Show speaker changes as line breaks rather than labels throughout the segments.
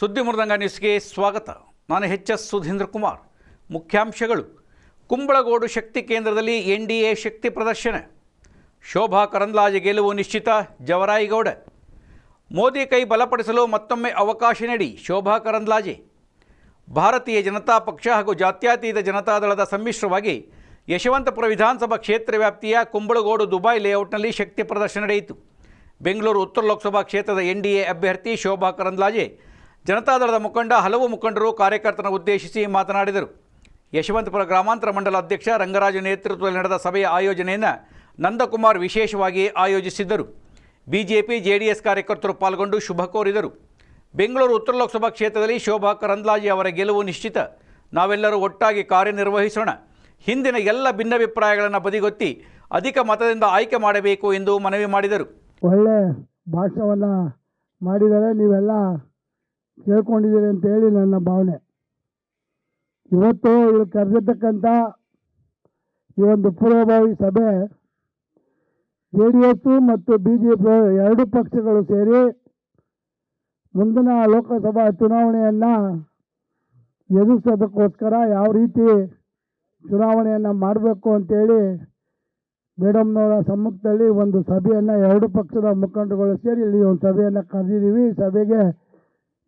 ಸುದ್ದಿ ಮೃದಂಗ ನ್ಯೂಸ್ಗೆ ಸ್ವಾಗತ. ನಾನು ಎಚ್ ಎಸ್ ಸುಧೀಂದ್ರ ಕುಮಾರ್. ಮುಖ್ಯಾಂಶಗಳು. ಕುಂಬಳಗೋಡು ಶಕ್ತಿ ಕೇಂದ್ರದಲ್ಲಿ ಎನ್ ಡಿ ಎ ಶಕ್ತಿ ಪ್ರದರ್ಶನ. ಶೋಭಾ ಕರಂದ್ಲಾಜೆ ಗೆಲುವು ನಿಶ್ಚಿತ, ಜವರಾಯಿಗೌಡ. ಮೋದಿ ಕೈ ಬಲಪಡಿಸಲು ಮತ್ತೊಮ್ಮೆ ಅವಕಾಶ ನೀಡಿ, ಶೋಭಾ ಕರಂದ್ಲಾಜೆ. ಭಾರತೀಯ ಜನತಾ ಪಕ್ಷ ಹಾಗೂ ಜಾತ್ಯತೀತ ಜನತಾದಳದ ಸಮ್ಮಿಶ್ರವಾಗಿ ಯಶವಂತಪುರ ವಿಧಾನಸಭಾ ಕ್ಷೇತ್ರ ವ್ಯಾಪ್ತಿಯ ಕುಂಬಳಗೋಡು ದುಬೈ ಲೇಔಟ್ನಲ್ಲಿ ಶಕ್ತಿ ಪ್ರದರ್ಶನ ನಡೆಯಿತು. ಬೆಂಗಳೂರು ಉತ್ತರ ಲೋಕಸಭಾ ಕ್ಷೇತ್ರದ ಎನ್ ಡಿ ಎ ಅಭ್ಯರ್ಥಿ ಶೋಭಾ ಕರಂದ್ಲಾಜೆ ಜನತಾದಳದ ಮುಖಂಡ, ಹಲವು ಮುಖಂಡರು ಕಾರ್ಯಕರ್ತರನ್ನು ಉದ್ದೇಶಿಸಿ ಮಾತನಾಡಿದರು. ಯಶವಂತಪುರ ಗ್ರಾಮಾಂತರ ಮಂಡಲ ಅಧ್ಯಕ್ಷ ರಂಗರಾಜು ನೇತೃತ್ವದಲ್ಲಿ ನಡೆದ ಸಭೆಯ ಆಯೋಜನೆಯನ್ನು ನಂದಕುಮಾರ್ ವಿಶೇಷವಾಗಿ ಆಯೋಜಿಸಿದ್ದರು. ಬಿಜೆಪಿ, ಜೆಡಿಎಸ್ ಕಾರ್ಯಕರ್ತರು ಪಾಲ್ಗೊಂಡು ಶುಭ ಕೋರಿದರು. ಬೆಂಗಳೂರು ಉತ್ತರ ಲೋಕಸಭಾ ಕ್ಷೇತ್ರದಲ್ಲಿ ಶೋಭಾ ಕರಂದ್ಲಾಜಿ ಅವರ ಗೆಲುವು ನಿಶ್ಚಿತ. ನಾವೆಲ್ಲರೂ ಒಟ್ಟಾಗಿ ಕಾರ್ಯನಿರ್ವಹಿಸೋಣ. ಹಿಂದಿನ ಎಲ್ಲ ಭಿನ್ನಾಭಿಪ್ರಾಯಗಳನ್ನು ಬದಿಗೊತ್ತಿ ಅಧಿಕ ಮತದಿಂದ ಆಯ್ಕೆ ಮಾಡಬೇಕು ಎಂದು ಮನವಿ ಮಾಡಿದರು.
ಒಳ್ಳೆ ಭಾಷಣವನ್ನು ಮಾಡಿದರೆ ನೀವೆಲ್ಲ ಕೇಳ್ಕೊಂಡಿದ್ದೀರಿ ಅಂತೇಳಿ ನನ್ನ ಭಾವನೆ. ಇವತ್ತು ಇವರು ಕರೆದಿರ್ತಕ್ಕಂಥ ಈ ಒಂದು ಪೂರ್ವಭಾವಿ ಸಭೆ ಜೆ ಡಿ ಎಸ್ಸು ಮತ್ತು ಬಿ ಜೆ ಪಿ ಎರಡು ಪಕ್ಷಗಳು ಸೇರಿ ಮುಂದಿನ ಲೋಕಸಭಾ ಚುನಾವಣೆಯನ್ನು ಎದುರಿಸೋದಕ್ಕೋಸ್ಕರ ಯಾವ ರೀತಿ ಚುನಾವಣೆಯನ್ನು ಮಾಡಬೇಕು ಅಂತೇಳಿ ಮೇಡಮ್ನವರ ಸಮ್ಮುಖದಲ್ಲಿ ಒಂದು ಸಭೆಯನ್ನು ಎರಡು ಪಕ್ಷದ ಮುಖಂಡರುಗಳು ಸೇರಿ ಇಲ್ಲಿ ಒಂದು ಸಭೆಯನ್ನು ಕರೆದಿದ್ದೀವಿ. ಸಭೆಗೆ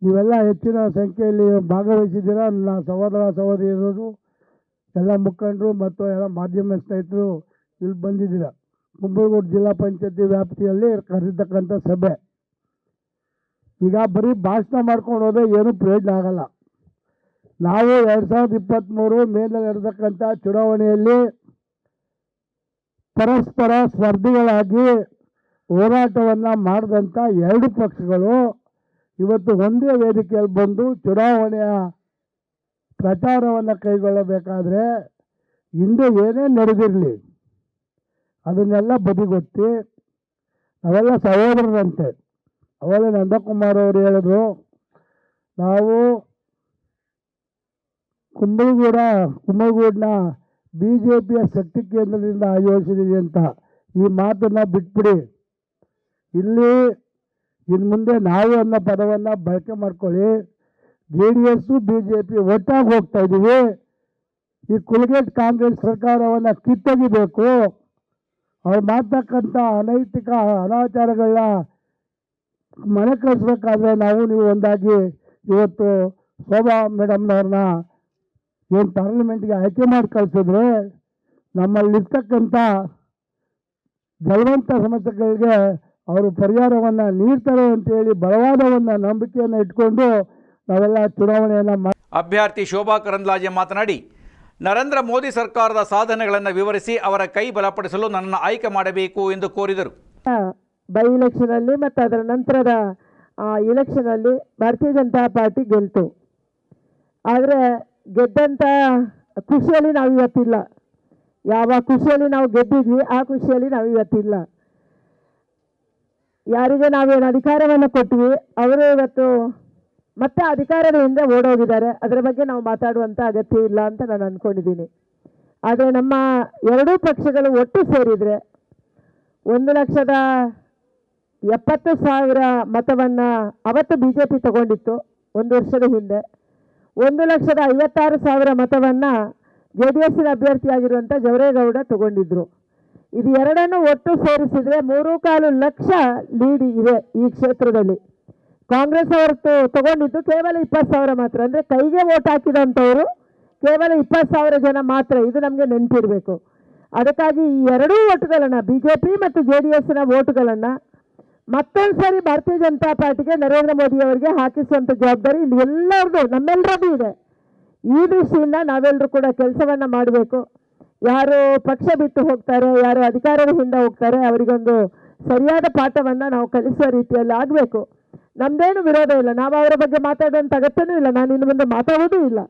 ನೀವೆಲ್ಲ ಹೆಚ್ಚಿನ ಸಂಖ್ಯೆಯಲ್ಲಿ ಭಾಗವಹಿಸಿದ್ದೀರಾ? ನನ್ನ ಸಹೋದರ ಸಹೋದರಿಯರು ಎಲ್ಲ ಮುಖಂಡರು ಮತ್ತು ಎಲ್ಲ ಮಾಧ್ಯಮ ಸ್ನೇಹಿತರು ಇಲ್ಲಿ ಬಂದಿದ್ದೀರ? ಕುಂಬಳಗೂಡು ಜಿಲ್ಲಾ ಪಂಚಾಯತಿ ವ್ಯಾಪ್ತಿಯಲ್ಲಿ ಕರೆದಿರ್ತಕ್ಕಂಥ ಸಭೆ. ಈಗ ಬರೀ ಭಾಷಣ ಮಾಡ್ಕೊಂಡು ಹೋದ್ರೆ ಏನೂ ಪ್ರಯೋಜನ ಆಗಲ್ಲ. ನಾವು ಎರಡು ಸಾವಿರದ ಇಪ್ಪತ್ತ್ಮೂರು ಮೇಲೆ ನಡೆದಕ್ಕಂಥ ಚುನಾವಣೆಯಲ್ಲಿ ಪರಸ್ಪರ ಸ್ಪರ್ಧಿಗಳಾಗಿ ಹೋರಾಟವನ್ನು ಮಾಡಿದಂಥ ಎರಡು ಪಕ್ಷಗಳು ಇವತ್ತು ಒಂದೇ ವೇದಿಕೆಯಲ್ಲಿ ಬಂದು ಚುನಾವಣೆಯ ಪ್ರಚಾರವನ್ನು ಕೈಗೊಳ್ಳಬೇಕಾದ್ರೆ ಹಿಂದೆ ಏನೇ ನಡೆದಿರಲಿ, ಅದನ್ನೆಲ್ಲ ಬದಿಗೊತ್ತಿ, ನಾವೆಲ್ಲ ಸಹೋದರರಂತೆ. ಅವೆಲ್ಲ ನಂದಕುಮಾರ್ ಅವರು ಹೇಳಿದ್ರು, ನಾವು ಕುಂಬಳಗೂಡ ಕುಂಬಳಗೂಡಿನ ಬಿ ಜೆ ಪಿಯ ಶಕ್ತಿ ಕೇಂದ್ರದಿಂದ ಆಯೋಜಿಸಿದ್ದೀವಿ ಅಂತ ಈ ಮಾತನ್ನು ಬಿಟ್ಬಿಡಿ. ಇಲ್ಲಿ ಇನ್ನು ಮುಂದೆ ನಾವು ಅನ್ನೋ ಪದವನ್ನು ಬಳಕೆ ಮಾಡ್ಕೊಳ್ಳಿ. J D S B J P ಒಟ್ಟಾಗಿ ಹೋಗ್ತಾ ಇದ್ದೀವಿ. ಈ ಕುಲಗೇಟ್ ಕಾಂಗ್ರೆಸ್ ಸರ್ಕಾರವನ್ನು ಕಿತ್ತೊಗಿಬೇಕು. ಅವ್ರು ಮಾಡ್ತಕ್ಕಂಥ ಅನೈತಿಕ ಅನಾಚಾರಗಳನ್ನ ಮನೆ ಕಳಿಸ್ಬೇಕಾದ್ರೆ ನಾವು ನೀವು ಒಂದಾಗಿ ಇವತ್ತು ಶೋಭಾ ಮೇಡಮ್ನವ್ರನ್ನ ಏನು ಪಾರ್ಲಿಮೆಂಟ್ಗೆ ಆಯ್ಕೆ ಮಾಡಿ ಕಳಿಸಿದ್ರೆ ನಮ್ಮಲ್ಲಿರ್ತಕ್ಕಂಥ ಜಲವಂತ ಸಮಸ್ಯೆಗಳಿಗೆ ಅವರು ಪರಿಹಾರವನ್ನು ನೀಡ್ತಾರೆ ಅಂತೇಳಿ ಬಲವಾದವನ್ನು ನಂಬಿಕೆಯನ್ನು ಇಟ್ಕೊಂಡು ನಾವೆಲ್ಲ ಚುನಾವಣೆಯನ್ನು ಮಾಡಿ
ಅಭ್ಯರ್ಥಿ ಶೋಭಾ ಕರಂದ್ಲಾಜೆ ಮಾತನಾಡಿ ನರೇಂದ್ರ ಮೋದಿ ಸರ್ಕಾರದ ಸಾಧನೆಗಳನ್ನು ವಿವರಿಸಿ ಅವರ ಕೈ ಬಲಪಡಿಸಲು ನನ್ನನ್ನು ಆಯ್ಕೆ ಮಾಡಬೇಕು ಎಂದು ಕೋರಿದರು.
ಬೈ ಇಲೆಕ್ಷನಲ್ಲಿ ಮತ್ತು ಅದರ ನಂತರದ ಇಲೆಕ್ಷನಲ್ಲಿ ಭಾರತೀಯ ಜನತಾ ಪಾರ್ಟಿ ಗೆಲ್ತು. ಆದರೆ ಗೆದ್ದಂಥ ಖುಷಿಯಲ್ಲಿ ನಾವು ಇವತ್ತಿಲ್ಲ ಯಾವ ಖುಷಿಯಲ್ಲಿ ನಾವು ಗೆದ್ದಿದ್ವಿ ಆ ಖುಷಿಯಲ್ಲಿ ನಾವು ಇವತ್ತಿಲ್ಲ ಯಾರಿಗೆ ನಾವೇನು ಅಧಿಕಾರವನ್ನು ಕೊಟ್ವಿ, ಅವರು ಇವತ್ತು ಮತ್ತೆ ಅಧಿಕಾರದ ಹಿಂದೆ ಓಡೋಗಿದ್ದಾರೆ. ಅದರ ಬಗ್ಗೆ ನಾವು ಮಾತಾಡುವಂಥ ಅಗತ್ಯ ಇಲ್ಲ ಅಂತ ನಾನು ಅಂದ್ಕೊಂಡಿದ್ದೀನಿ ಆದರೆ ನಮ್ಮ ಎರಡೂ ಪಕ್ಷಗಳು ಒಟ್ಟು ಸೇರಿದರೆ ಒಂದು ಲಕ್ಷದ ಎಪ್ಪತ್ತು ಸಾವಿರ ಮತವನ್ನು ಅವತ್ತು ಬಿ ಜೆ ಪಿ ತಗೊಂಡಿತ್ತು ಒಂದು ವರ್ಷದ ಹಿಂದೆ. ಒಂದು ಲಕ್ಷದ ಐವತ್ತಾರು ಸಾವಿರ ಮತವನ್ನು ಜೆ ಡಿ ಅಭ್ಯರ್ಥಿಯಾಗಿರುವಂಥ ಜವರೇಗೌಡ ತಗೊಂಡಿದ್ರು. ಇದು ಎರಡನ್ನು ಒಟ್ಟು ಸೇರಿಸಿದರೆ ಮೂರು ಕಾಲು ಲಕ್ಷ ಲೀಡ್ ಇದೆ ಈ ಕ್ಷೇತ್ರದಲ್ಲಿ. ಕಾಂಗ್ರೆಸ್ ಅವರು ತಗೊಂಡಿದ್ದು ಕೇವಲ ಇಪ್ಪತ್ತು ಸಾವಿರ ಮಾತ್ರ. ಅಂದರೆ ಕೈಗೆ ಓಟ್ ಹಾಕಿದಂಥವರು ಕೇವಲ ಇಪ್ಪತ್ತು ಸಾವಿರ ಜನ ಮಾತ್ರ. ಇದು ನಮಗೆ ನೆನಪಿರಬೇಕು. ಅದಕ್ಕಾಗಿ ಈ ಎರಡೂ ಓಟ್ಗಳನ್ನು ಬಿ ಜೆ ಪಿ ಮತ್ತು ಜೆ ಡಿ ಎಸ್ನ ಓಟ್ಗಳನ್ನು ಮತ್ತೊಂದು ಸಾರಿ ಭಾರತೀಯ ಜನತಾ ಪಾರ್ಟಿಗೆ ನರೇಂದ್ರ ಮೋದಿ ಅವರಿಗೆ ಹಾಕಿಸುವಂಥ ಜವಾಬ್ದಾರಿ ಇಲ್ಲಿ ಎಲ್ಲರದು ನಮ್ಮೆಲ್ಲರದು ಇದೆ. ಈ ದೃಷ್ಟಿಯಿಂದ ನಾವೆಲ್ಲರೂ ಕೂಡ ಕೆಲಸವನ್ನು ಮಾಡಬೇಕು. ಯಾರು ಪಕ್ಷ ಬಿಟ್ಟು ಹೋಗ್ತಾರೆ, ಯಾರು ಅಧಿಕಾರದ ಹಿಂದೆ ಹೋಗ್ತಾರೆ, ಅವರಿಗೊಂದು ಸರಿಯಾದ ಪಾಠವನ್ನು ನಾವು ಕಲಿಸುವ ರೀತಿಯಲ್ಲಿ ಆಗಬೇಕು. ನಮ್ದೇನು ವಿರೋಧ ಇಲ್ಲ. ನಾವು ಅವರ ಬಗ್ಗೆ ಮಾತಾಡುವಂಥ ಅಗತ್ಯನೂ ಇಲ್ಲ. ನಾನು ಇನ್ನು ಮುಂದೆ ಮಾತಾಡೋದೂ ಇಲ್ಲ.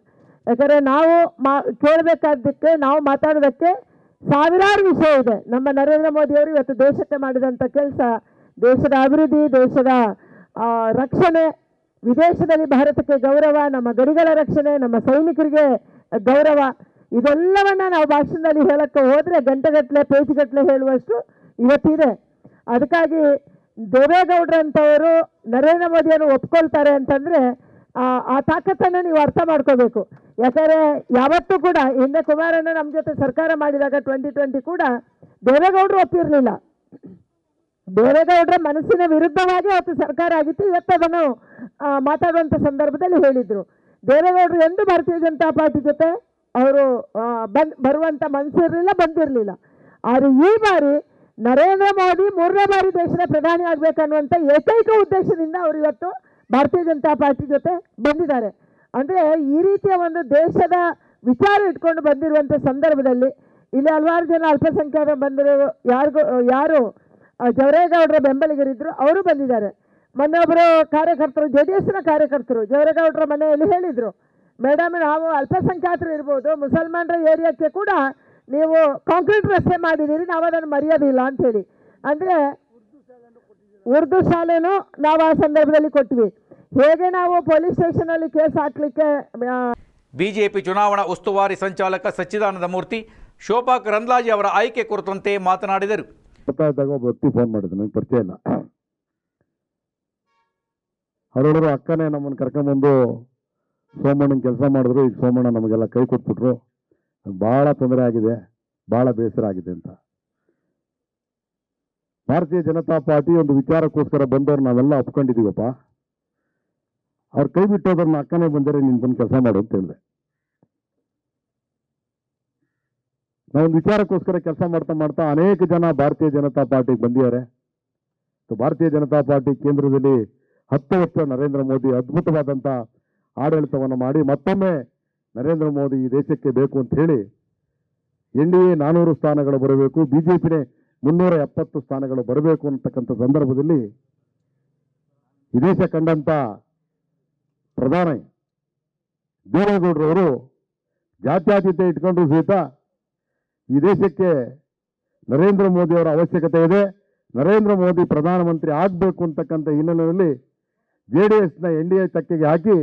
ಯಾಕಂದರೆ ನಾವು ಮಾ ಕೇಳಬೇಕಾದ್ದಕ್ಕೆ ನಾವು ಮಾತಾಡೋದಕ್ಕೆ ಸಾವಿರಾರು ವಿಷಯ ಇದೆ. ನಮ್ಮ ನರೇಂದ್ರ ಮೋದಿಯವರು ಇವತ್ತು ದೇಶಕ್ಕೆ ಮಾಡಿದಂಥ ಕೆಲಸ, ದೇಶದ ಅಭಿವೃದ್ಧಿ, ದೇಶದ ರಕ್ಷಣೆ, ವಿದೇಶದಲ್ಲಿ ಭಾರತಕ್ಕೆ ಗೌರವ, ನಮ್ಮ ಗಡಿಗಳ ರಕ್ಷಣೆ, ನಮ್ಮ ಸೈನಿಕರಿಗೆ ಗೌರವ ಇದೆಲ್ಲವನ್ನ ನಾವು ಭಾಷಣದಲ್ಲಿ ಹೇಳಕ್ಕೆ ಹೋದರೆ ಗಂಟೆಗಟ್ಟಲೆ, ಪೇಜ್ಗಟ್ಟಲೆ ಹೇಳುವಷ್ಟು ಇವತ್ತಿದೆ. ಅದಕ್ಕಾಗಿ ದೇವೇಗೌಡರಂಥವರು ನರೇಂದ್ರ ಮೋದಿಯನ್ನು ಒಪ್ಕೊಳ್ತಾರೆ ಅಂತಂದ್ರೆ, ಆ ತಾಕತ್ತನ್ನು ನೀವು ಅರ್ಥ ಮಾಡ್ಕೋಬೇಕು. ಯಾಕಂದ್ರೆ ಯಾವತ್ತೂ ಕೂಡ, ಹಿಂದೆ ಕುಮಾರಣ್ಣ ನಮ್ಮ ಜೊತೆ ಸರ್ಕಾರ ಮಾಡಿದಾಗ ಟ್ವೆಂಟಿ ಟ್ವೆಂಟಿ ಕೂಡ ದೇವೇಗೌಡರು ಒಪ್ಪಿರಲಿಲ್ಲ. ದೇವೇಗೌಡರ ಮನಸ್ಸಿನ ವಿರುದ್ಧವಾಗಿ ಅವತ್ತು ಸರ್ಕಾರ ಆಗಿತ್ತು. ಇವತ್ತು ಅದನ್ನು ಮಾತಾಡುವಂಥ ಸಂದರ್ಭದಲ್ಲಿ ಹೇಳಿದ್ರು. ದೇವೇಗೌಡರು ಎಂದು ಭಾರತೀಯ ಜನತಾ ಪಾರ್ಟಿ ಜೊತೆ ಅವರು ಬಂದ್ ಬರುವಂಥ ಮನಸ್ಸಿರಲಿಲ್ಲ ಬಂದಿರಲಿಲ್ಲ. ಆದರೆ ಈ ಬಾರಿ ನರೇಂದ್ರ ಮೋದಿ ಮೂರನೇ ಬಾರಿ ದೇಶದ ಪ್ರಧಾನಿ ಆಗಬೇಕನ್ನುವಂಥ ಏಕೈಕ ಉದ್ದೇಶದಿಂದ ಅವರು ಇವತ್ತು ಭಾರತೀಯ ಜನತಾ ಪಾರ್ಟಿ ಜೊತೆ ಬಂದಿದ್ದಾರೆ. ಅಂದರೆ ಈ ರೀತಿಯ ಒಂದು ದೇಶದ ವಿಚಾರ ಇಟ್ಕೊಂಡು ಬಂದಿರುವಂಥ ಸಂದರ್ಭದಲ್ಲಿ ಇಲ್ಲಿ ಹಲವಾರು ಜನ ಅಲ್ಪಸಂಖ್ಯಾತ ಬಂದಿರೋ ಯಾರಿಗೂ, ಯಾರು ಜವರೇಗೌಡರ ಬೆಂಬಲಿಗರಿದ್ರು, ಅವರು ಬಂದಿದ್ದಾರೆ. ಮೊನ್ನೆ ಒಬ್ಬರು ಕಾರ್ಯಕರ್ತರು, ಜೆ ಡಿ ಎಸ್ನ ಕಾರ್ಯಕರ್ತರು ಜವರೇಗೌಡರ ಮನೆಯಲ್ಲಿ ಹೇಳಿದರು. ಮೇಡಮ್ ನಾವು ಅಲ್ಪಸಂಖ್ಯಾತರು ಇರ್ಬೋದು ಮುಸಲ್ಮಾನರ ಏರಿಯಾಕ್ಕೆ ಕೂಡ ನೀವು ಕಾಂಕ್ರೀಟ್ ರಸ್ತೆ ಮಾಡಿದ್ದೀರಿ ನಾವು ಅದನ್ನು ಮರೆಯೋದಿಲ್ಲ ಅಂಥೇಳಿ. ಅಂದರೆ ಉರ್ದು ಶಾಲೆನೂ ನಾವು ಆ ಸಂದರ್ಭದಲ್ಲಿ ಕೊಟ್ವಿ. ಹೇಗೆ ನಾವು ಪೊಲೀಸ್ ಸ್ಟೇಷನಲ್ಲಿ ಕೇಸ್ ಹಾಕ್ಲಿಕ್ಕೆ
ಬಿಜೆಪಿ ಚುನಾವಣಾ ಉಸ್ತುವಾರಿ ಸಂಚಾಲಕ ಸಚ್ಚಿದಾನಂದ ಮೂರ್ತಿ ಶೋಭಾ ಕರಂದ್ಲಾಜಿ ಅವರ ಆಯ್ಕೆ ಕುರಿತಂತೆ ಮಾತನಾಡಿದರು.
ಒಬ್ಬ ವ್ಯಕ್ತಿ ಫೋನ್ ಮಾಡಿದ್ರು ನನಗೆ ಪರಿಚಯ ಇಲ್ಲ. ಅವರೊಳರು ಅಕ್ಕನೇ ನಮ್ಮನ್ನು ಕರ್ಕೊಂಬಂದು ಸೋಮಣ್ಣನ ಕೆಲಸ ಮಾಡಿದ್ರು, ಈಗ ಸೋಮಣ್ಣ ನಮಗೆಲ್ಲ ಕೈ ಕೊಟ್ಬಿಟ್ರು. ಭಾಳ ತೊಂದರೆ ಆಗಿದೆ, ಭಾಳ ಬೇಸರ ಆಗಿದೆ ಅಂತ. ಭಾರತೀಯ ಜನತಾ ಪಾರ್ಟಿ ಒಂದು ವಿಚಾರಕ್ಕೋಸ್ಕರ ಬಂದವ್ರು ನಾವೆಲ್ಲ ಒಪ್ಕೊಂಡಿದ್ದೀವಪ್ಪ. ಅವ್ರು ಕೈ ಬಿಟ್ಟೋದ್ರನ್ನ ಅಕ್ಕನೇ ಬಂದರೆ ನೀನು ಬಂದು ಕೆಲಸ ಮಾಡು ಅಂತ ಹೇಳಿದೆ. ನಾವೊಂದು ವಿಚಾರಕ್ಕೋಸ್ಕರ ಕೆಲಸ ಮಾಡ್ತಾ ಮಾಡ್ತಾ ಅನೇಕ ಜನ ಭಾರತೀಯ ಜನತಾ ಪಾರ್ಟಿಗೆ ಬಂದಿದ್ದಾರೆ. ಭಾರತೀಯ ಜನತಾ ಪಾರ್ಟಿ ಕೇಂದ್ರದಲ್ಲಿ ಹತ್ತು ವರ್ಷ ನರೇಂದ್ರ ಮೋದಿ ಅದ್ಭುತವಾದಂಥ ಆಡಳಿತವನ್ನು ಮಾಡಿ ಮತ್ತೊಮ್ಮೆ ನರೇಂದ್ರ ಮೋದಿ ಈ ದೇಶಕ್ಕೆ ಬೇಕು ಅಂತ ಹೇಳಿ ಎನ್ ಡಿ ಎ ನಾನ್ನೂರು ಸ್ಥಾನಗಳು ಬರಬೇಕು ಬಿ ಜೆ ಪಿನೇ ಮುನ್ನೂರ ಎಪ್ಪತ್ತು ಸ್ಥಾನಗಳು ಬರಬೇಕು ಅಂತಕ್ಕಂಥ ಸಂದರ್ಭದಲ್ಲಿ ಈ ಕಂಡಂಥ ಪ್ರಧಾನಿ ದೇವೇಗೌಡರವರು ಜಾತ್ಯಾತೀತ ಇಟ್ಕೊಂಡ್ರು ಸಹಿತ ಈ ದೇಶಕ್ಕೆ ನರೇಂದ್ರ ಮೋದಿಯವರ ಅವಶ್ಯಕತೆ ಇದೆ. ನರೇಂದ್ರ ಮೋದಿ ಪ್ರಧಾನಮಂತ್ರಿ ಆಗಬೇಕು ಅಂತಕ್ಕಂಥ ಹಿನ್ನೆಲೆಯಲ್ಲಿ ಜೆ ಡಿ ಎಸ್ನ ಎನ್ ಡಿ ಎ ತಕ್ಕೆಗೆ ಹಾಕಿ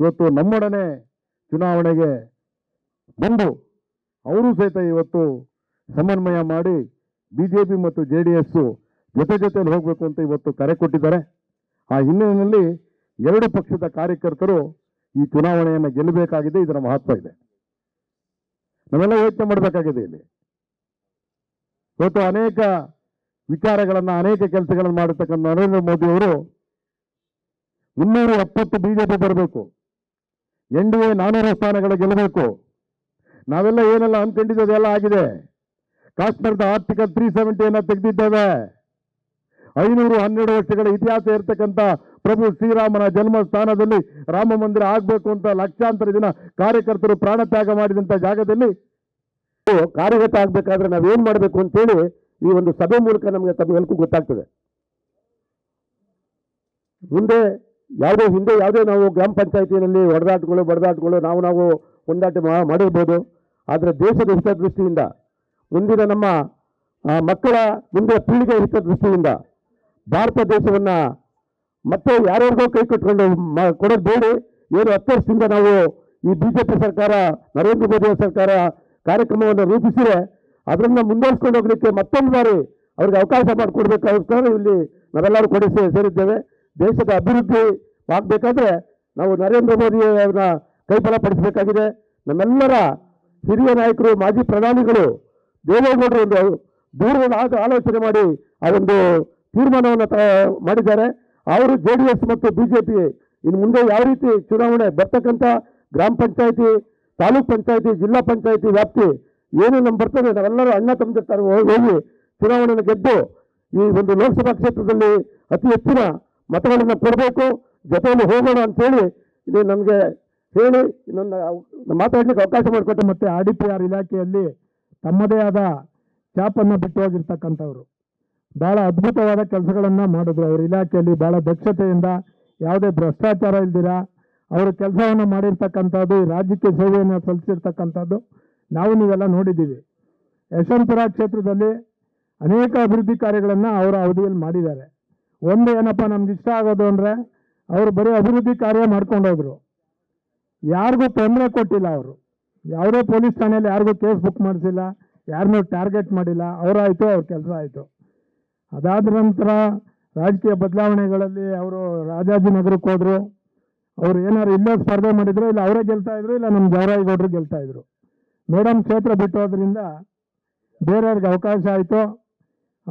ಇವತ್ತು ನಮ್ಮೊಡನೆ ಚುನಾವಣೆಗೆ ಬಂದು ಅವರು ಸಹಿತ ಇವತ್ತು ಸಮನ್ವಯ ಮಾಡಿ ಬಿ ಜೆ ಪಿ ಮತ್ತು ಜೆ ಡಿ ಎಸ್ಸು ಜೊತೆ ಜೊತೆಯಲ್ಲಿ ಹೋಗಬೇಕು ಅಂತ ಇವತ್ತು ಕರೆ ಕೊಟ್ಟಿದ್ದಾರೆ. ಆ ಹಿನ್ನೆಲೆಯಲ್ಲಿ ಎರಡು ಪಕ್ಷದ ಕಾರ್ಯಕರ್ತರು ಈ ಚುನಾವಣೆಯನ್ನು ಗೆಲ್ಲಬೇಕಾಗಿದೆ, ಇದರ ಮಹತ್ವ ಇದೆ. ನಾವೆಲ್ಲ ಯೋಚನೆ ಮಾಡಬೇಕಾಗಿದೆ ಇಲ್ಲಿ. ಇವತ್ತು ಅನೇಕ ವಿಚಾರಗಳನ್ನು, ಅನೇಕ ಕೆಲಸಗಳನ್ನು ಮಾಡತಕ್ಕಂಥ ನರೇಂದ್ರ ಮೋದಿ ಅವರು ಮುನ್ನೂರ ಎಪ್ಪತ್ತು ಬಿಜೆಪಿ ಬರಬೇಕು. ಎನ್ ಡಿ ಎ ನಾನೂರು ಸ್ಥಾನಗಳ ಗೆಲ್ಲಬೇಕು. ನಾವೆಲ್ಲ ಏನೆಲ್ಲ ಅಂದ್ಕೊಂಡಿದ್ದೇವೆ ಅದೆಲ್ಲ ಆಗಿದೆ. ಕಾಶ್ಮೀರದ ಆರ್ಟಿಕಲ್ ತ್ರೀ ಸೆವೆಂಟಿಯನ್ನು ತೆಗೆದಿದ್ದೇವೆ. ಐನೂರು ಹನ್ನೆರಡು ವರ್ಷಗಳ ಇತಿಹಾಸ ಇರತಕ್ಕಂಥ ಪ್ರಭು ಶ್ರೀರಾಮನ ಜನ್ಮ ಸ್ಥಾನದಲ್ಲಿ ರಾಮ ಮಂದಿರ ಆಗಬೇಕು ಅಂತ ಲಕ್ಷಾಂತರ ಜನ ಕಾರ್ಯಕರ್ತರು ಪ್ರಾಣ ತ್ಯಾಗ ಮಾಡಿದಂಥ ಜಾಗದಲ್ಲಿ ಕಾರ್ಯಗತ ಆಗಬೇಕಾದ್ರೆ ನಾವೇನು ಮಾಡಬೇಕು ಅಂತೇಳಿ ಈ ಒಂದು ಸಭೆ ಮೂಲಕ ನಮಗೆ ತಮಗೆಲ್ಲಕ್ಕೂ ಗೊತ್ತಾಗ್ತದೆ. ಮುಂದೆ ಯಾವುದೇ ಹಿಂದೆ ಯಾವುದೇ ನಾವು ಗ್ರಾಮ ಪಂಚಾಯತಿನಲ್ಲಿ ಹೊಡೆದಾಟಗಳು ಬಡದಾಟಗಳು ನಾವು ನಾವು ಮಾ- ಮಾಡಿರ್ಬೋದು. ಆದರೆ ದೇಶದ ಹಿತದೃಷ್ಟಿಯಿಂದ, ಮುಂದಿನ ನಮ್ಮ ಮಕ್ಕಳ ಮುಂದಿನ ಪೀಳಿಗೆ ಹಿತದೃಷ್ಟಿಯಿಂದ ಭಾರತ ದೇಶವನ್ನು ಮತ್ತೆ ಯಾರ್ಯಾರಿಗೋ ಕೈ ಕಟ್ಕೊಂಡು ಕೊಡೋದು ಬೇಡಿ. ಏನು ಹತ್ತು ವರ್ಷದಿಂದ ನಾವು ಈ ಬಿ ಜೆ ಪಿ ಸರ್ಕಾರ, ನರೇಂದ್ರ ಮೋದಿ ಸರ್ಕಾರ ಕಾರ್ಯಕ್ರಮವನ್ನು ರೂಪಿಸಿದೆ. ಅದನ್ನು ಮುಂದುವರಿಸ್ಕೊಂಡು ಹೋಗಲಿಕ್ಕೆ ಮತ್ತೊಂದು ಬಾರಿ ಅವ್ರಿಗೆ ಅವಕಾಶ ಮಾಡಿಕೊಡ್ಬೇಕಾಗೋಸ್ಕರ ಇಲ್ಲಿ ನಾವೆಲ್ಲರೂ ಕೊಡಿಸಿ ಸೇರಿದ್ದೇವೆ. ದೇಶದ ಅಭಿವೃದ್ಧಿ ಆಗಬೇಕಾದ್ರೆ ನಾವು ನರೇಂದ್ರ ಮೋದಿ ಅವ್ರನ್ನ ಕೈಫಲ ಪಡಿಸಬೇಕಾಗಿದೆ ನಮ್ಮೆಲ್ಲರ ಹಿರಿಯ ನಾಯಕರು, ಮಾಜಿ ಪ್ರಧಾನಿಗಳು, ದೇವೇಗೌಡರು ಒಂದು ದೂರದ ಆಗ ಆಲೋಚನೆ ಮಾಡಿ ಆ ಒಂದು ತೀರ್ಮಾನವನ್ನು ಮಾಡಿದ್ದಾರೆ. ಅವರು ಜೆ ಡಿ ಎಸ್ ಮತ್ತು ಬಿ ಜೆ ಪಿ ಇನ್ನು ಮುಂದೆ ಯಾವ ರೀತಿ ಚುನಾವಣೆ ಬರ್ತಕ್ಕಂಥ ಗ್ರಾಮ ಪಂಚಾಯಿತಿ, ತಾಲೂಕ್ ಪಂಚಾಯಿತಿ, ಜಿಲ್ಲಾ ಪಂಚಾಯಿತಿ ವ್ಯಾಪ್ತಿ ಏನು ನಮ್ಮ ಬರ್ತದೆ, ನಾವೆಲ್ಲರೂ ಅಣ್ಣ ತಮ್ಮದಿರ್ತಾರೆ ಹೋಗಿ ಚುನಾವಣೆಯನ್ನು ಗೆದ್ದು ಈ ಒಂದು ಲೋಕಸಭಾ ಕ್ಷೇತ್ರದಲ್ಲಿ ಅತಿ ಹೆಚ್ಚಿನ ಮತಗಳನ್ನು ಕೊಡಬೇಕು, ಜೊತೆಯಲ್ಲಿ ಹೋಗೋಣ ಅಂತೇಳಿ ಇದು ನನಗೆ ಹೇಳಿ ನನ್ನ ಮಾತಾಡಲಿಕ್ಕೆ ಅವಕಾಶ ಮಾಡಿಕೊಟ್ಟೆ. ಮತ್ತೆ ಆರ್ ಡಿ ಪಿ ಆರ್ ಇಲಾಖೆಯಲ್ಲಿ ತಮ್ಮದೇ ಆದ ಚಾಪನ್ನು ಬಿಟ್ಟು ಹೋಗಿರ್ತಕ್ಕಂಥವ್ರು. ಭಾಳ ಅದ್ಭುತವಾದ ಕೆಲಸಗಳನ್ನು ಮಾಡಿದ್ರು. ಅವರ ಇಲಾಖೆಯಲ್ಲಿ ಭಾಳ ದಕ್ಷತೆಯಿಂದ ಯಾವುದೇ ಭ್ರಷ್ಟಾಚಾರ ಇಲ್ದಿರ ಅವರು ಕೆಲಸವನ್ನು ಮಾಡಿರ್ತಕ್ಕಂಥದ್ದು ರಾಜ್ಯಕ್ಕೆ ಸೇವೆಯನ್ನು ಸಲ್ಲಿಸಿರ್ತಕ್ಕಂಥದ್ದು ನಾವು ನೀವೆಲ್ಲ ನೋಡಿದ್ದೀವಿ. ಯಶವಂತಪುರ ಕ್ಷೇತ್ರದಲ್ಲಿ ಅನೇಕ ಅಭಿವೃದ್ಧಿ ಕಾರ್ಯಗಳನ್ನು ಅವರ ಅವಧಿಯಲ್ಲಿ ಮಾಡಿದ್ದಾರೆ. ಒಂದು ಏನಪ್ಪ ನಮ್ಗೆ ಇಷ್ಟ ಆಗೋದು ಅಂದರೆ ಅವರು ಬರೀ ಅಭಿವೃದ್ಧಿ ಕಾರ್ಯ ಮಾಡ್ಕೊಂಡೋದ್ರು. ಯಾರಿಗೂ ತೊಂದರೆ ಕೊಟ್ಟಿಲ್ಲ ಅವರು. ಯಾವುದೇ ಪೊಲೀಸ್ ಠಾಣೆಯಲ್ಲಿ ಯಾರಿಗೂ ಕೇಸ್ ಬುಕ್ ಮಾಡಿಸಿಲ್ಲ, ಯಾರನ್ನೂ ಟಾರ್ಗೆಟ್ ಮಾಡಿಲ್ಲ, ಅವರಾಯಿತು, ಅವ್ರ ಕೆಲಸ ಆಯಿತು. ಅದಾದ ನಂತರ
ರಾಜಕೀಯ ಬದಲಾವಣೆಗಳಲ್ಲಿ ಅವರು ರಾಜಾಜಿನಗರಕ್ಕೆ ಹೋದ್ರು. ಅವ್ರು ಏನಾದ್ರು ಇಲ್ಲೇ ಸ್ಪರ್ಧೆ ಮಾಡಿದ್ರು ಇಲ್ಲ ಅವರೇ ಗೆಲ್ತಾ ಇದ್ರು ಇಲ್ಲ ನಮ್ಮ ಜವರಾಯಗೌಡರು ಗೆಲ್ತಾ ಇದ್ರು. ಮೇಡಮ್ ಕ್ಷೇತ್ರ ಬಿಟ್ಟೋದ್ರಿಂದ ಬೇರೆಯವ್ರಿಗೆ ಅವಕಾಶ ಆಯಿತು.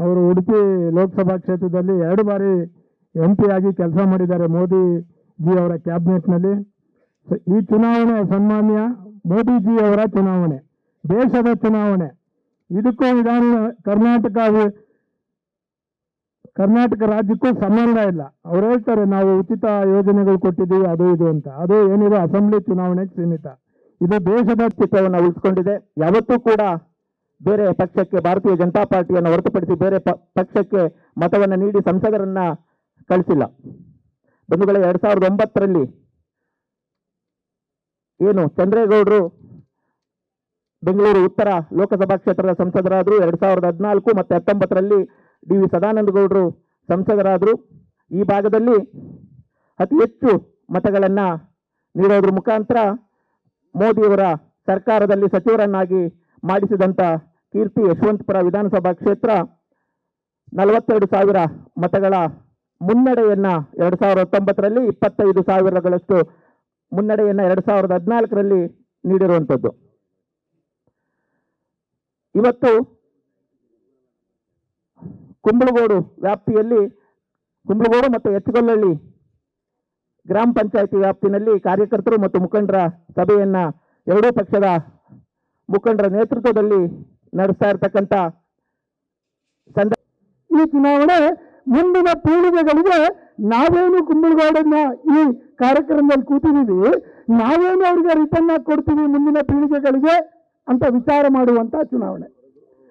ಅವರು ಉಡುಪಿ ಲೋಕಸಭಾ ಕ್ಷೇತ್ರದಲ್ಲಿ ಎರಡು ಬಾರಿ ಎಂ ಆಗಿ ಕೆಲಸ ಮಾಡಿದ್ದಾರೆ ಮೋದಿ ಜಿ ಅವರ ಕ್ಯಾಬಿನೆಟ್ನಲ್ಲಿ. ಈ ಚುನಾವಣೆ ಸನ್ಮಾನ್ಯ ಮೋದಿಜಿ ಅವರ ಚುನಾವಣೆ, ದೇಶದ ಚುನಾವಣೆ. ಇದಕ್ಕೂ ವಿಧಾನ ಕರ್ನಾಟಕ ಕರ್ನಾಟಕ ರಾಜ್ಯಕ್ಕೂ ಸಂಬಂಧ ಇಲ್ಲ. ಅವ್ರು ಹೇಳ್ತಾರೆ, ನಾವು ಉಚಿತ ಯೋಜನೆಗಳು ಕೊಟ್ಟಿದ್ದೀವಿ, ಅದು ಇದು ಅಂತ. ಅದು ಏನಿದೆ, ಅಸೆಂಬ್ಲಿ ಚುನಾವಣೆಗೆ ಸೀಮಿತ. ಇದು ದೇಶದ
ಚಿತ್ರವನ್ನು ಉಳಿಸ್ಕೊಂಡಿದೆ. ಯಾವತ್ತೂ ಕೂಡ ಬೇರೆ ಪಕ್ಷಕ್ಕೆ ಭಾರತೀಯ ಜನತಾ ಪಾರ್ಟಿಯನ್ನು ಹೊರತುಪಡಿಸಿ ಬೇರೆ ಪಕ್ಷಕ್ಕೆ ಮತವನ್ನು ನೀಡಿ ಸಂಸದರನ್ನ ಕಳಿಸಿಲ್ಲ. ಬಂಧುಗಳ, ಎರಡು ಸಾವಿರದ ಒಂಬತ್ತರಲ್ಲಿ ಏನು ಚಂದ್ರೇಗೌಡರು ಬೆಂಗಳೂರು ಉತ್ತರ ಲೋಕಸಭಾ ಕ್ಷೇತ್ರದ ಸಂಸದರಾದರು, ಎರಡ್ ಸಾವಿರದ ಹದಿನಾಲ್ಕು ಮತ್ತೆ ಹತ್ತೊಂಬತ್ತರಲ್ಲಿ ಡಿ ವಿ ಸದಾನಂದ ಗೌಡರು ಸಂಸದರಾದರು. ಈ ಭಾಗದಲ್ಲಿ ಅತಿ ಹೆಚ್ಚು ಮತಗಳನ್ನು ನೀಡೋದ್ರ ಮುಖಾಂತರ ಮೋದಿಯವರ ಸರ್ಕಾರದಲ್ಲಿ ಸಚಿವರನ್ನಾಗಿ ಮಾಡಿಸಿದಂಥ ಕೀರ್ತಿ ಯಶವಂತಪುರ ವಿಧಾನಸಭಾ ಕ್ಷೇತ್ರ ನಲವತ್ತೆರಡು ಸಾವಿರ ಮತಗಳ ಮುನ್ನಡೆಯನ್ನ ಎರಡು ಸಾವಿರದ ಹತ್ತೊಂಬತ್ತರಲ್ಲಿ ಇಪ್ಪತ್ತೈದು ಸಾವಿರಗಳಷ್ಟು ಮುನ್ನಡೆಯನ್ನ ಎರಡು ಸಾವಿರದ ಹದಿನಾಲ್ಕರಲ್ಲಿ ನೀಡಿರುವಂಥದ್ದು ಇವತ್ತು ಕುಂಬಳಗೋಡು ವ್ಯಾಪ್ತಿಯಲ್ಲಿ, ಕುಂಬಳಗೋಡು ಮತ್ತು ಎಚ್ಚಗೊಲ್ಲಹಳ್ಳಿ ಗ್ರಾಮ ಪಂಚಾಯಿತಿ ವ್ಯಾಪ್ತಿನಲ್ಲಿ ಕಾರ್ಯಕರ್ತರು ಮತ್ತು ಮುಖಂಡರ ಸಭೆಯನ್ನ ಎರಡೂ ಪಕ್ಷದ ಮುಖಂಡರ ನೇತೃತ್ವದಲ್ಲಿ ನಡೆಸ್ತಾ ಇರ್ತಕ್ಕಂಥ
ಈ ಚುನಾವಣೆ ಮುಂದಿನ ಪೀಳಿಗೆಗಳಿಗೆ ನಾವೇನು ಕುಂಬಳಗೌಡನ್ನ ಈ ಕಾರ್ಯಕ್ರಮದಲ್ಲಿ ಕೂತಿದ್ದೀವಿ, ನಾವೇನು ಅವ್ರಿಗೆ ರಿಟರ್ನ್ ಆಗಿ ಕೊಡ್ತೀವಿ ಮುಂದಿನ ಪೀಳಿಗೆಗಳಿಗೆ ಅಂತ ವಿಚಾರ ಮಾಡುವಂತ ಚುನಾವಣೆ.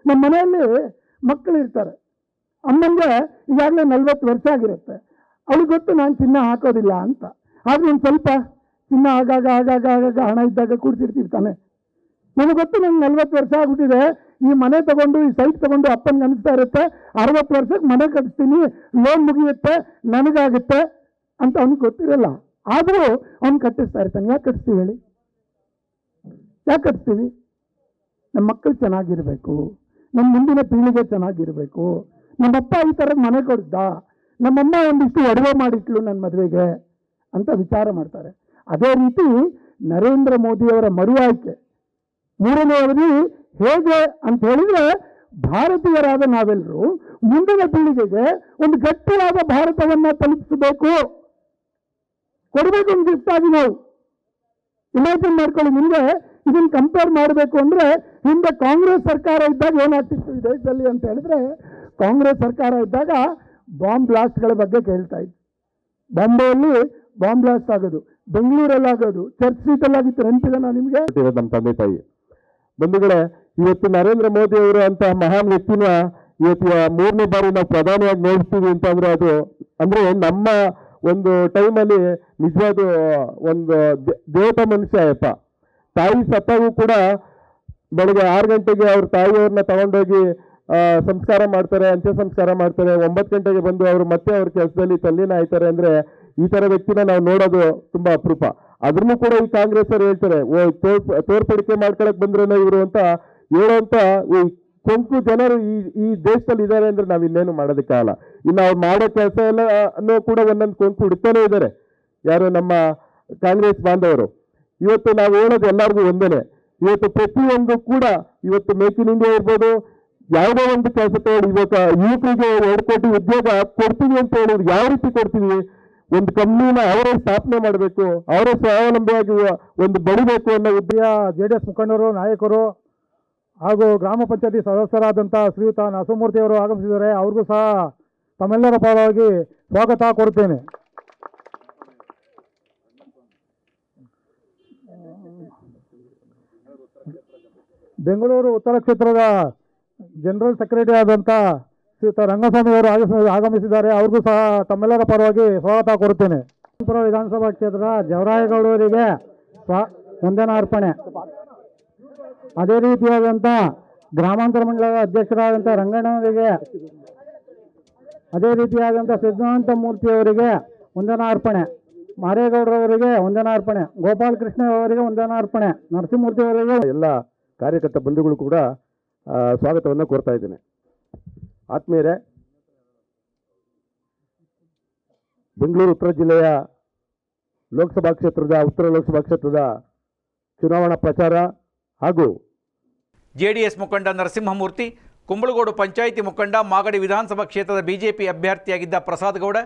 ನಮ್ಮ ಮನೆಯಲ್ಲಿ ಮಕ್ಕಳು ಇರ್ತಾರೆ. ಅಮ್ಮಂಗೆ ಈಗಾಗಲೇ ನಲ್ವತ್ತು ವರ್ಷ ಆಗಿರುತ್ತೆ. ಅವಳಿಗೆ ಗೊತ್ತು ನಾನು ಚಿನ್ನ ಹಾಕೋದಿಲ್ಲ ಅಂತ. ಆದ್ರೆ ಒಂದು ಸ್ವಲ್ಪ ಚಿನ್ನ ಆಗಾಗ ಆಗಾಗ ಆಗಾಗ ಹಣ ಇದ್ದಾಗ ಕೂಡ್ಸಿರ್ತಿರ್ತಾನೆ ನನಗೆ ಗೊತ್ತು ನಂಗೆ ನಲ್ವತ್ತು ವರ್ಷ ಆಗ್ಬಿಟ್ಟಿದೆ. ಈ ಮನೆ ತಗೊಂಡು, ಈ ಸೈಟ್ ತಗೊಂಡು ಅಪ್ಪನಿಗೆ ಅನಿಸ್ತಾ ಇರುತ್ತೆ. ಅರವತ್ತು ವರ್ಷಕ್ಕೆ ಮನೆ ಕಟ್ಟಿಸ್ತೀನಿ ಲೋನ್ ಮುಗಿಯುತ್ತೆ, ನನಗಾಗುತ್ತೆ ಅಂತ ಅವ್ನಿಗೆ ಗೊತ್ತಿರಲ್ಲ. ಆದರೂ ಅವ್ನು ಕಟ್ಟಿಸ್ತಾ ಇರ್ತಾನೆ. ಯಾಕೆ ಕಟ್ಟಿಸ್ತೀವಿ ಹೇಳಿ? ಯಾಕೆ ಕಟ್ಟಿಸ್ತೀವಿ ನಮ್ಮ ಮಕ್ಕಳು ಚೆನ್ನಾಗಿರಬೇಕು. ನಮ್ಮ ಮುಂದಿನ ಪೀಳಿಗೆ ಚೆನ್ನಾಗಿರಬೇಕು. ನಮ್ಮಪ್ಪ ಈ ಥರ ಮನೆ ಕೊಡ್ದ ನಮ್ಮಮ್ಮ ಒಂದಿಷ್ಟು ಒಡವೆ ಮಾಡಿಟ್ಲು ನನ್ನ ಮದುವೆಗೆ ಅಂತ ವಿಚಾರ ಮಾಡ್ತಾರೆ. ಅದೇ ರೀತಿ ನರೇಂದ್ರ ಮೋದಿಯವರ ಮರು ಆಯ್ಕೆ ಮೂರನೇ ಅವಧಿ ಹೇಗೆ ಅಂತ ಹೇಳಿದ್ರೆ, ಭಾರತೀಯರಾದ ನಾವೆಲ್ಲರೂ ಮುಂದಿನ ಪೀಳಿಗೆಗೆ ಒಂದು ಗಟ್ಟಿಯಾದ ಭಾರತವನ್ನ ತಲುಪಿಸಬೇಕು. ಕೊಡಬೇಕು ಒಂದು ಗಿಫ್ಟ್ ಆಗಿ ನಾವು. ಇಮ್ಯಾಜಿನ್ ಮಾಡ್ಕೊಳ್ಳಿ ನಿಮಗೆ ಇದನ್ನು ಕಂಪೇರ್ ಮಾಡಬೇಕು ಅಂದ್ರೆ, ಹಿಂದೆ ಕಾಂಗ್ರೆಸ್ ಸರ್ಕಾರ ಇದ್ದಾಗ ಏನಾಗ್ತಿತ್ತು ಈ ದೇಶದಲ್ಲಿ ಅಂತ ಹೇಳಿದ್ರೆ, ಕಾಂಗ್ರೆಸ್ ಸರ್ಕಾರ ಇದ್ದಾಗ ಬಾಂಬ್ ಬ್ಲಾಸ್ಟ್ಗಳ ಬಗ್ಗೆ ಕೇಳ್ತಾ ಇತ್ತು ಬಾಂಬೆಯಲ್ಲಿ ಬಾಂಬ್ ಬ್ಲಾಸ್ಟ್ ಆಗೋದು ಬೆಂಗಳೂರಲ್ಲಿ ಆಗೋದು ಚರ್ಚ್ ಸ್ಟ್ರೀಟಲ್ಲಿ ಆಗಿತ್ತು ನೆನಪಿದೆ ನಿಮಗೆ?
ನಮ್ಮ ತಂದೆ ತಾಯಿ. ಬಂಧುಗಳೇ, ಇವತ್ತು ನರೇಂದ್ರ ಮೋದಿ ಅವರು ಅಂತ ಮಹಾನ್ ವ್ಯಕ್ತಿನ ಇವತ್ತು ಮೂರನೇ ಬಾರಿ ನಾವು ಪ್ರಧಾನಿಯಾಗಿ ನೋಡ್ತೀವಿ ಅಂತಂದ್ರೆ ಅದು ಅಂದ್ರೆ ನಮ್ಮ ಒಂದು ಟೈಮಲ್ಲಿ ನಿಜವಾದ ಒಂದು ದೇವತ ಮನುಷ್ಯ ತಾಯಿ ಸತ್ತಾಗೂ ಕೂಡ ಬೆಳಗ್ಗೆ ಆರು ಗಂಟೆಗೆ ಅವ್ರ ತಾಯಿಯವ್ರನ್ನ ತಗೊಂಡೋಗಿ ಸಂಸ್ಕಾರ ಮಾಡ್ತಾರೆ ಅಂತ್ಯ ಸಂಸ್ಕಾರ ಮಾಡ್ತಾರೆ. ಒಂಬತ್ತು ಗಂಟೆಗೆ ಬಂದು ಅವರು ಮತ್ತೆ ಅವ್ರ ಕೆಲಸದಲ್ಲಿ ತಲ್ಲಿನ ಆಯ್ತಾರೆ ಅಂದ್ರೆ ಈ ತರ ವ್ಯಕ್ತಿನ ನಾವು ನೋಡೋದು ತುಂಬಾ ಅಪರೂಪ. ಅದ್ರೂ ಕೂಡ ಈ ಕಾಂಗ್ರೆಸ್ ಅವ್ರು ಹೇಳ್ತಾರೆ, ಓ ತೋರ್ ತೋರ್ಪಡಿಕೆ ಮಾಡ್ಕೊಳಕ್ ಬಂದ್ರೇನೋ ಇವರು ಅಂತ ಹೇಳುವಂತ ಈ ಕೊಂಕು ಜನರು ಈ ಈ ದೇಶದಲ್ಲಿ ಇದ್ದಾರೆ ಅಂದ್ರೆ ನಾವ್ ಇನ್ನೇನು ಮಾಡೋದಕ್ಕಾಗಲ್ಲ ಇನ್ನು ಅವ್ರು ಮಾಡೋ ಕೆಲಸ ಎಲ್ಲ ಅನ್ನೋ ಕೂಡ ಒಂದೊಂದು ಕೊಂಕು ಹುಡ್ತಾನೆ ಇದ್ದಾರೆ. ಯಾರು ನಮ್ಮ ಕಾಂಗ್ರೆಸ್ ಬಾಂಧವರು. ಇವತ್ತು ನಾವು ಹೇಳೋದು ಎಲ್ಲರಿಗೂ ಒಂದೇನೆ. ಇವತ್ತು ಪ್ರತಿಯೊಂದು ಕೂಡ ಇವತ್ತು ಮೇಕ್ ಇನ್ ಇಂಡಿಯಾ ಇರ್ಬೋದು, ಯಾವುದೋ ಒಂದು ಕೆಲಸ ತಗೊಂಡು ಇವಾಗ ಯುವಕರಿಗೆ ಎರಡು ಕೋಟಿ ಉದ್ಯೋಗ ಕೊಡ್ತೀವಿ ಅಂತ ಹೇಳಿದ್ರು ಯಾವ ರೀತಿ ಕೊಡ್ತೀವಿ? ಒಂದು ಕಂಪ್ನಿನ ಅವರೇ ಸ್ಥಾಪನೆ ಮಾಡಬೇಕು, ಅವರೇ ಸ್ವಾವಲಂಬಿಯಾಗಿ ಒಂದು ಬಡಿಬೇಕು ಅನ್ನೋ ಉದ್ದೇಶ
ಜೆ ಡಿ ಮುಖಂಡರು, ನಾಯಕರು ಹಾಗೂ ಗ್ರಾಮ ಪಂಚಾಯತಿ ಸದಸ್ಯರಾದಂಥ ಶ್ರೀಯುತ ನರಸಿಂಹಮೂರ್ತಿ ಅವರು ಆಗಮಿಸಿದ್ದಾರೆ. ಅವ್ರಿಗೂ ಸಹ ತಮ್ಮೆಲ್ಲರ ಪರವಾಗಿ ಸ್ವಾಗತ ಕೊಡ್ತೇನೆ ಬೆಂಗಳೂರು ಉತ್ತರ ಕ್ಷೇತ್ರದ ಜನರಲ್ ಸೆಕ್ರೆಟರಿ ಆದಂಥ ಶ್ರೀಯುತ ರಂಗಸ್ವಾಮಿ ಅವರು ಆಗಮಿಸಿ ಆಗಮಿಸಿದ್ದಾರೆ. ಅವ್ರಿಗೂ ಸಹ ತಮ್ಮೆಲ್ಲರ ಪರವಾಗಿ ಸ್ವಾಗತ ಕೋರುತ್ತೇನೆ. ಪುರ ವಿಧಾನಸಭಾ ಕ್ಷೇತ್ರ ಜವರಾಯಗೌಡರಿಗೆ ಸ್ವ ಅರ್ಪಣೆ. ಅದೇ ರೀತಿಯಾದಂಥ ಗ್ರಾಮಾಂತರ ಮಂಡಲದ ಅಧ್ಯಕ್ಷರಾದಂಥ ರಂಗಣ್ಣವರಿಗೆ ಅದೇ ರೀತಿಯಾದಂಥ ಸಿದ್ಧಾಂತ ಮೂರ್ತಿಯವರಿಗೆ ವಂದನಾ ಅರ್ಪಣೆ. ಮಾರೇಗೌಡರವರಿಗೆ ವಂದನಾ ಅರ್ಪಣೆ. ಗೋಪಾಲ್ ಕೃಷ್ಣ ಅವರಿಗೆ ವಂದನಾ ಅರ್ಪಣೆ. ನರಸಿಂಹಮೂರ್ತಿ ಅವರಿಗೆ
ಎಲ್ಲ ಕಾರ್ಯಕರ್ತ ಬಂಧುಗಳು ಕೂಡ ಸ್ವಾಗತವನ್ನು ಕೋರ್ತಾ ಇದ್ದೇನೆ. ಆತ್ಮೀಯರೇ, ಬೆಂಗಳೂರು ಉತ್ತರ ಜಿಲ್ಲೆಯ ಲೋಕಸಭಾ ಕ್ಷೇತ್ರದ, ಉತ್ತರ ಲೋಕಸಭಾ ಕ್ಷೇತ್ರದ ಚುನಾವಣಾ ಪ್ರಚಾರ ಹಾಗೂ
ಜೆಡಿಎಸ್ ಮುಖಂಡ ನರಸಿಂಹಮೂರ್ತಿ, ಕುಂಬಳಗೋಡು ಪಂಚಾಯಿತಿ ಮುಖಂಡ ಮಾಗಡಿ ವಿಧಾನಸಭಾ ಕ್ಷೇತ್ರದ ಬಿಜೆಪಿ ಅಭ್ಯರ್ಥಿಯಾಗಿದ್ದ ಪ್ರಸಾದ್ ಗೌಡ,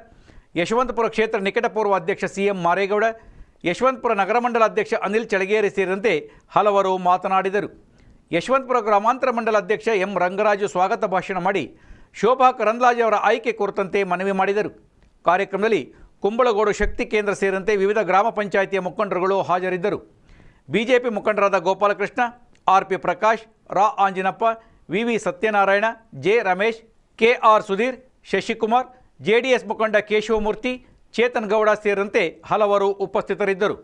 ಯಶವಂತಪುರ ಕ್ಷೇತ್ರ ನಿಕಟಪೂರ್ವ ಅಧ್ಯಕ್ಷ ಸಿಎಂ ಮಾರೇಗೌಡ, ಯಶವಂತಪುರ ನಗರ ಮಂಡಲ ಅಧ್ಯಕ್ಷ ಅನಿಲ್ ಚಳಗೇರಿ ಸೇರಿದಂತೆ ಹಲವರು ಮಾತನಾಡಿದರು. ಯಶವಂತಪುರ ಗ್ರಾಮಾಂತರ ಮಂಡಲ ಅಧ್ಯಕ್ಷ ಎಂ ರಂಗರಾಜು ಸ್ವಾಗತ ಭಾಷಣ ಮಾಡಿ ಶೋಭಾ ಕರಂದ್ಲಾಜೆ ಅವರ ಆಯ್ಕೆ ಕುರಿತಂತೆ ಮನವಿ ಮಾಡಿದರು. ಕಾರ್ಯಕ್ರಮದಲ್ಲಿ ಕುಂಬಳಗೋಡು ಶಕ್ತಿ ಕೇಂದ್ರ ಸೇರಿದಂತೆ ವಿವಿಧ ಗ್ರಾಮ ಪಂಚಾಯಿತಿಯ ಮುಖಂಡರುಗಳು ಹಾಜರಿದ್ದರು. ಬಿಜೆಪಿ ಮುಖಂಡರಾದ ಗೋಪಾಲಕೃಷ್ಣ, ಆರ್ ಪಿ ಪ್ರಕಾಶ್, ರಾ Anjinappa, V V Satyanarayana, J Ramesh, K R Sudhir, Shashikumar JDS ಮುಖಂಡ ಕೇಶವಮೂರ್ತಿ, ಚೇತನ್ ಗೌಡ ಸೇರಿದಂತೆ ಹಲವರು ಉಪಸ್ಥಿತರಿದ್ದರು.